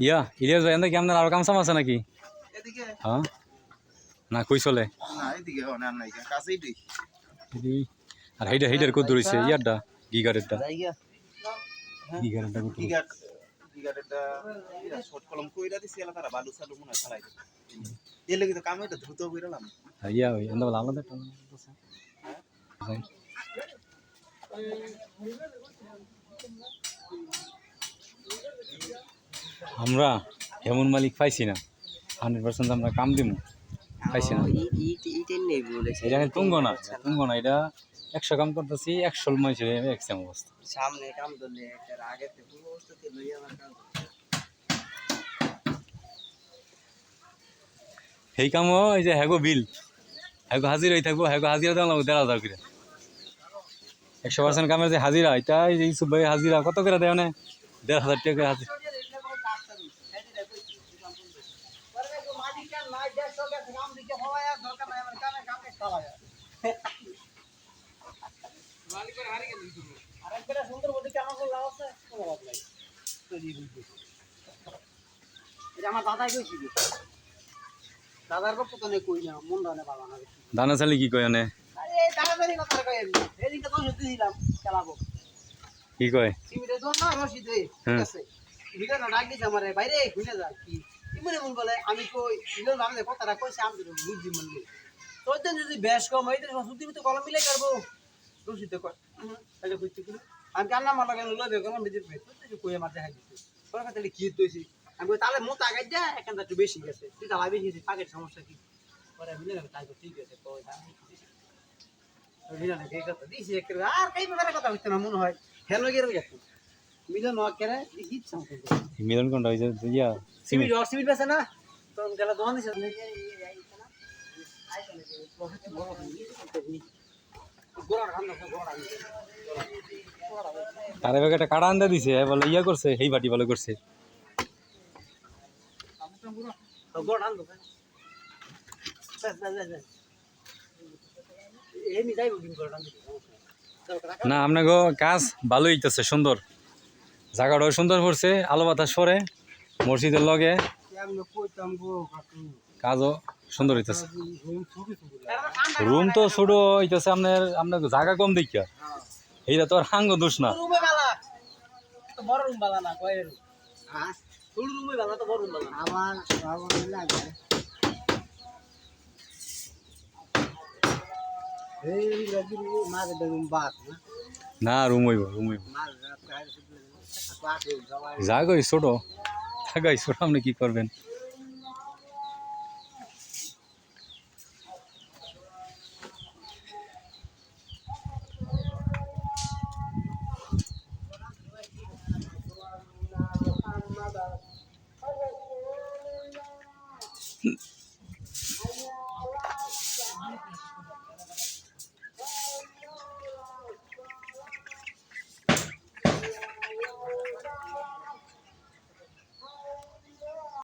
ইয়া ইলিয়াস ভাই এন্দা কি আপনার আরও কাম সাম আছে নাকি? হ্যাঁ? না কই চলে? আর হেইডা হেইডার কত ধরেছে ইয়ারটা গিগারেরটা জায়গা গিগারেরটা কত গিগার শর্ট কলম কইরা দিছি এলা বালু সালু মনে হয় এর লাগি তো কামে এটা দ্রুত কইরালাম ইয়া ওই এন্দা বলে আলাদা একটা আমরা হেমন মালিক পাইছি না। হান্ড্রেড পার্সেন্ট আমরা কাম দিব পাইছি না। এটা তুঙ্গ না তুঙ্গ না এটা একশো কাম করতেছি একশো মানুষের এক্সাম অবস্থা। সামনে কাম আগে সেই কামও এই যে হ্যাগো বিল। হ্যাগো হাজির হয়ে থাকব হ্যাগো হাজিরা দেওয়া লাগবে দেড় হাজার করে। একশো পার্সেন্ট কামের যে হাজিরা এটা এই ভাই হাজিরা কত করে দেয় না দেড় হাজার টাকা হাজির আমার দাদাই কইছিল দাদার পক্ষ তো নেই কই না মন দানে চালি কি কয় এনে আরে দাদাদারি কথা কই আমি। এদিকে তো সত্যি দিলাম চালাবো কি কয়? আছে। না ডাক দিছে আমারে বাইরে ঘুরে যা কি ইমনে মন বলে, আমি কই ভিডিও বাংলা কথাটা কইছে, আমি বুঝছি মনে তোর দিন যদি বেশ কম হইতে সুতি তো কলম মিলে করব রশিতে কয় তাহলে কইতে কি আমি কান্না মালা কেন লইবে কলম দিতে পে তুই কই আমার দেখা দিতে তোর কথা কি তুইছি আমি তাহলে মো তাকাই যা এখানটা একটু বেশি গেছে। তুই তাহলে বেশি গেছে পাকের সমস্যা কি? পরে মিলে গেছে তাই ঠিক আছে, কই আর কই ব্যাপারে কথা হইতো না, মনে হয়। হেলো গের গেছে মিলন ন করে দিছ সামনে মিলন কোনটা ওই যে ইয়া? সিমিট সিমেন্ট আর সিমিট বেছে না? তো গেলা দোকান দিছে। তারে বেগে একটা কাটা আনতে দিছে এ বলে ইয়া করছে এই বাটি বলে করছে। না আপনাকে কাজ ভালোই হইতেছে সুন্দর। জায়গাটাও সুন্দর করছে আলো বাতাস সরে মসজিদের লগে। কাজও সুন্দর হইতেছে। রুম তো ছোট হইতেছে আপনার আপনার জায়গা কম দেখিয়া। এইটা তো আর হাঙ্গ দোষ না। রুমে বালা। তো বড় রুম বালা না কয়ের ছোট রুমে বালা তো বড় রুম বালা আমার আমার লাগে। এই লাগি মার রুম বাত না। না রুম হইব রুম হইব। পাতে সবাই ছোট। জায়গাই ছোট আপনি কি করবেন?